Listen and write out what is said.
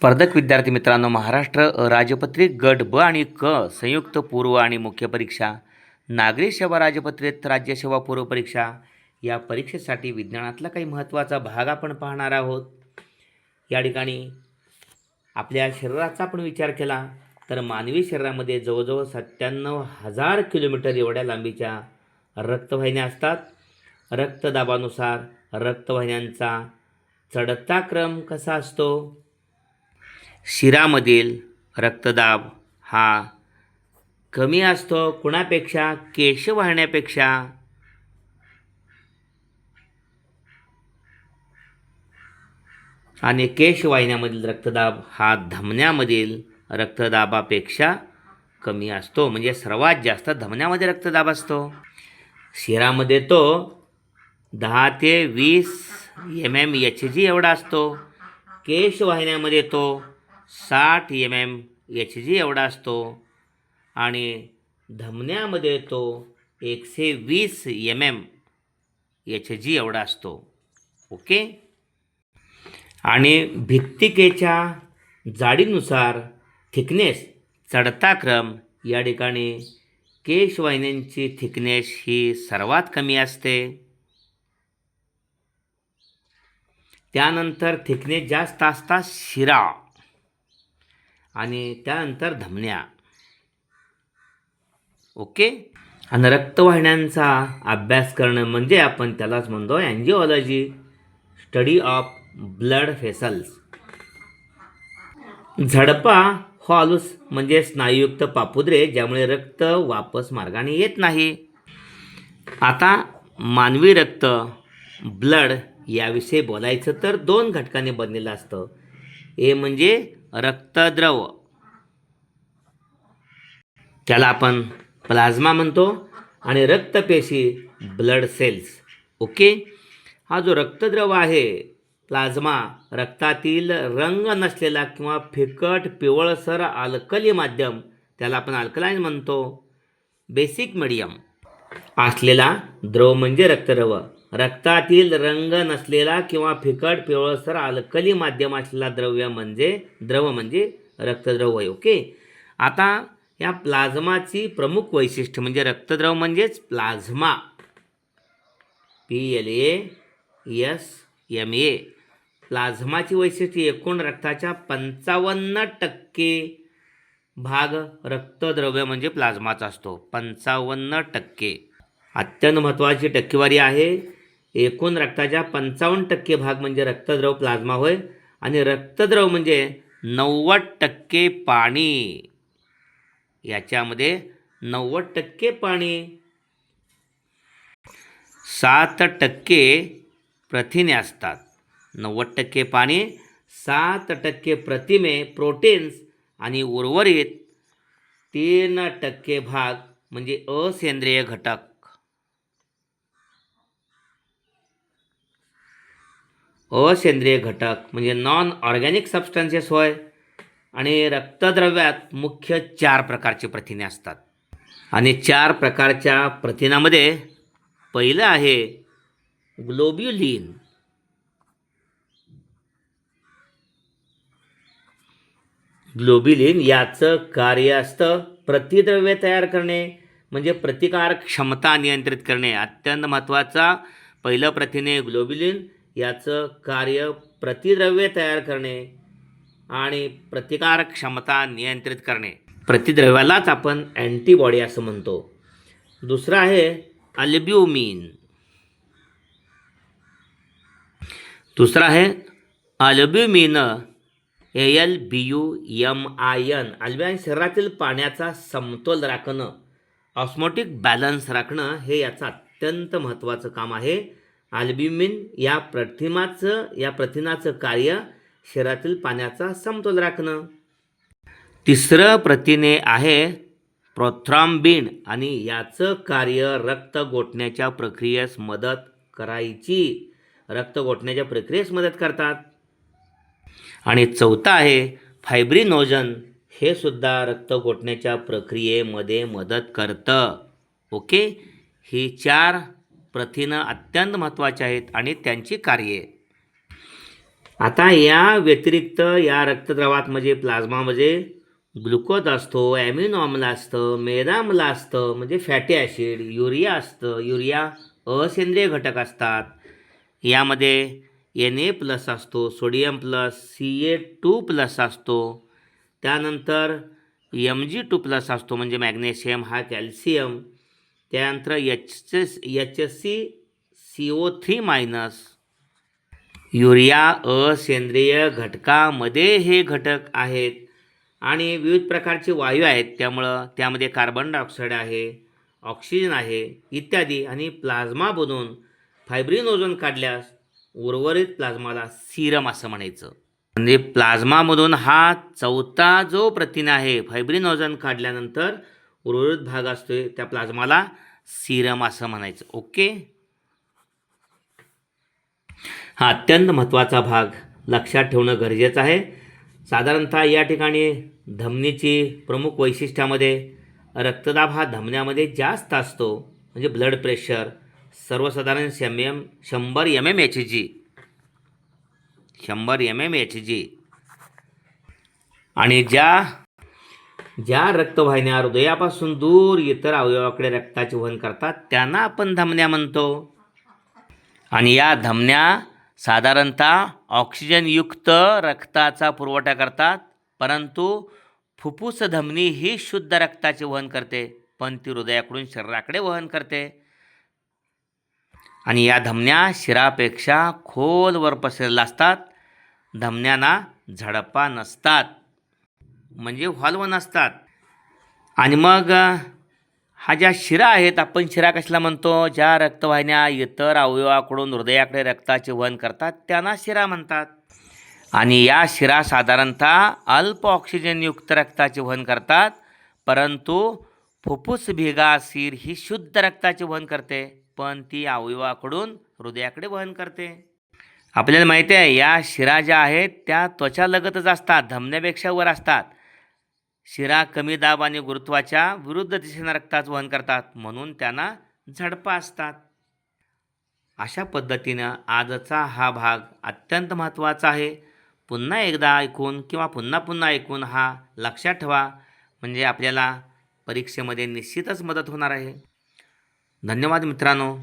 स्पर्धक विद्यार्थी मित्रांनो महाराष्ट्र राजपत्रित गट ब आणि क संयुक्त पूर्व आणि मुख्य परीक्षा. नागरी सेवा राजपत्रित राज्यसेवा पूर्व परीक्षा. या परीक्षेसाठी विज्ञानातला काही महत्त्वाचा भाग आपण पाहणार आहोत. या ठिकाणी आपल्या शरीराचा आपण विचार केला तर मानवी शरीरामध्ये जवळजवळ सत्त्याण्णव हजार किलोमीटर एवढ्या लांबीच्या रक्तवाहिन्या असतात. रक्तदाबानुसार रक्तवाहिन्यांचा चढता क्रम कसा असतो? शिरामधील रक्तदाब हा कमी असतो कुणापेक्षा? केश वाहण्यापेक्षा? आणि केश वाहिन्यामधील रक्तदाब हा धमन्यामधील रक्तदाबापेक्षा कमी असतो. म्हणजे सर्वात जास्त धमन्यामध्ये रक्तदाब असतो. शिरामध्ये तो दहा ते वीस एम एम एच जी एवढा असतो. केश वाहिन्यामध्ये तो साठ एम एम एच जी एवढा असतो आणि धमन्यामध्ये तो एकशे वीस एम एम एच जी एवढा असतो. ओके? आणि भित्तिकेच्या जाडीनुसार थिकनेस चढता क्रम या ठिकाणी केशवाहिन्यांची थिकनेस ही सर्वात कमी असते. त्यानंतर थिकनेस जास्त असता शिरा. आणि त्यानंतर धमन्या ओके? आणि रक्तवाहिन्यांचा अभ्यास करणं म्हणजे आपण त्यालाच म्हणतो angiology study of blood vessels झडपा हो हॉल्स म्हणजे स्नायुयुक्त पापुद्रे ज्यामुळे रक्त वापस मार्गाने येत नाही. आता मानवी रक्त ब्लड याविषयी बोलायचं तर दोन घटकांनी बनलेलं असतं. ए म्हणजे रक्तद्रव. त्याला आपण प्लाझ्मा म्हणतो आणि रक्तपेशी ब्लड सेल्स ओके? हा जो रक्तद्रव आहे प्लाझ्मा रक्तातील रंग नसलेला किंवा फिकट पिवळसर अल्कली माध्यम त्याला आपण अल्कलाईन म्हणतो. बेसिक मिडियम असलेला द्रव म्हणजे रक्तद्रव. रक्तातील रंग नसलेला किंवा फिकट पिवळसर अल्कली माध्यम असलेला द्रव्य म्हणजे द्रव म्हणजे रक्तद्रव आहे ओके आता या प्लाझ्माची प्रमुख वैशिष्ट्य म्हणजे रक्तद्रव म्हणजेच plasma. P L A S M A प्लाझ्माची वैशिष्ट्ये एकूण रक्ताच्या पंचावन्न टक्के भाग रक्तद्रव्य म्हणजे प्लाझ्माचा असतो पंचावन्न टक्के. अत्यंत महत्त्वाची टक्केवारी आहे. एकूण रक्ताच्या पंचावन्न टक्के भाग म्हणजे रक्तद्रव प्लाझ्मा होय आणि रक्तद्रव म्हणजे नव्वद टक्के पाणी. याच्यामध्ये नव्वद टक्के पाणी. सात टक्के प्रथिने असतात. नव्वद टक्के पाणी सात टक्के प्रतिमे प्रोटीन्स आणि उर्वरित तीन टक्के भाग म्हणजे असेंद्रिय घटक. असेंद्रिय घटक म्हणजे नॉन ऑर्गॅनिक सबस्टन्सेस होय आणि रक्तद्रव्यात मुख्य चार प्रकारचे प्रथिने असतात. आणि चार प्रकारच्या प्रथिनामध्ये पहिलं आहे ग्लोब्युलिन. ग्लोबिलिन याचं कार्य असतं प्रतिद्रव्य तयार करणे म्हणजे प्रतिकार क्षमता नियंत्रित करणे. अत्यंत महत्त्वाचा पहिलं प्रथिने ग्लोबिलिन याचं कार्य प्रतिद्रव्य तयार करणे आणि प्रतिकार क्षमता नियंत्रित करणे. प्रतिद्रव्यालाच आपण अँटीबॉडी असं म्हणतो. दुसरं आहे अल्ब्युमिन. दुसरं आहे albumin A L B U M I N albumin शरीरातील पाण्याचा समतोल राखणं ऑस्मोटिक बॅलन्स राखणं हे याचं अत्यंत महत्त्वाचं काम आहे. आल्ब्युमिन या प्रतिमाचं या प्रथिनाचं कार्य शरीरातील पाण्याचा समतोल राखणं. तिसरं प्रथिने आहे प्रोथ्रॉम्बिन आणि याचं कार्य रक्त गोठण्याच्या प्रक्रियेस मदत करायची. रक्त गोठण्याच्या प्रक्रियेस मदत करतात. आणि चौथा आहे फायब्रिनोजन. हे सुद्धा रक्त गोठण्याच्या प्रक्रियेमध्ये मदत करतं. ओके? ही चार प्रथिनं अत्यंत महत्त्वाची आहेत आणि त्यांची कार्ये. आता या व्यतिरिक्त या रक्तद्रवात म्हणजे प्लाझ्मामध्ये म्हणजे ग्लुकोज असतो ॲमिनो आम्ल असतं मेदाम्ल असतं म्हणजे फॅटी ॲसिड युरिया असतं. युरिया असेंद्रिय घटक असतात. यामध्ये एन ए प्लस असतो sodium plus C A two plus असतो. त्यानंतर एम जी टू प्लस असतो म्हणजे मॅग्नेशियम हा कॅल्शियम. त्यानंतर H S H S C C O three minus urea असेंद्रिय घटकामध्ये हे घटक आहेत. आणि विविध प्रकारचे वायू आहेत त्यामुळं त्यामध्ये कार्बन डायऑक्साईड आहे ऑक्सिजन आहे इत्यादी. आणि प्लाझ्मा बनवून फायब्रिन ओझोन काढल्यास उर्वरित प्लाझ्माला सिरम असं म्हणायचं. म्हणजे प्लाझ्मामधून हा चौथा जो प्रथिन आहे फायब्रिन ओझोन काढल्यानंतर उर्वरित भाग असतो आहे त्या प्लाझ्माला सिरम असं म्हणायचं. ओके? हा अत्यंत महत्त्वाचा भाग. लक्षात ठेवणं गरजेचं आहे. साधारणतः या ठिकाणी धमनीची प्रमुख वैशिष्ट्यामध्ये रक्तदाब हा धमन्यामध्ये जास्त असतो म्हणजे ब्लड प्रेशर सर्वसाधारण शम एम शंभर एम एम एच जी शंभर एम एम एच जी आणि ज्या ज्या रक्तवाहिन्या हृदयापासून दूर इतर अवयवाकडे रक्ताचे वहन करतात त्यांना आपण धमन्या म्हणतो. आणि या धमन्या साधारणतः ऑक्सिजनयुक्त रक्ताचा पुरवठा करतात परंतु फुफ्फुस धमनी ही शुद्ध रक्ताचे वहन करते पण ती हृदयाकडून शरीराकडे वहन करते. आणि या धमन्या शिरापेक्षा खोलवर पसरलेल्या असतात. धमन्यांना झडपा नसतात. म्हणजे हॉलवन असतात. आणि मग हा ज्या शिरा आहेत आपण शिरा कशाला म्हणतो? ज्या रक्तवाहिन्या इतर अवयवाकडून हृदयाकडे रक्ताचे वहन करतात त्यांना शिरा म्हणतात. आणि या शिरा साधारणतः अल्प ऑक्सिजनयुक्त रक्ताचे वहन करतात परंतु फुफ्फुस भेगासीर ही शुद्ध रक्ताचे वहन करते पण ती अवयवाकडून हृदयाकडे वहन करते. आपल्याला माहिती आहे या शिरा ज्या आहेत त्या त्वचालगतच असतात धमण्यापेक्षा वर असतात. शिरा कमी दाब आणि गुरुत्वाच्या विरुद्ध दिशेनं रक्ताचं वहन करतात म्हणून त्यांना झडपा असतात. अशा पद्धतीनं आजचा हा भाग अत्यंत महत्त्वाचा आहे. पुन्हा एकदा ऐकून किंवा पुन्हा पुन्हा ऐकून हा लक्षात ठेवा म्हणजे आपल्याला परीक्षेमध्ये निश्चितच मदत होणार आहे. धन्यवाद मित्रांनो.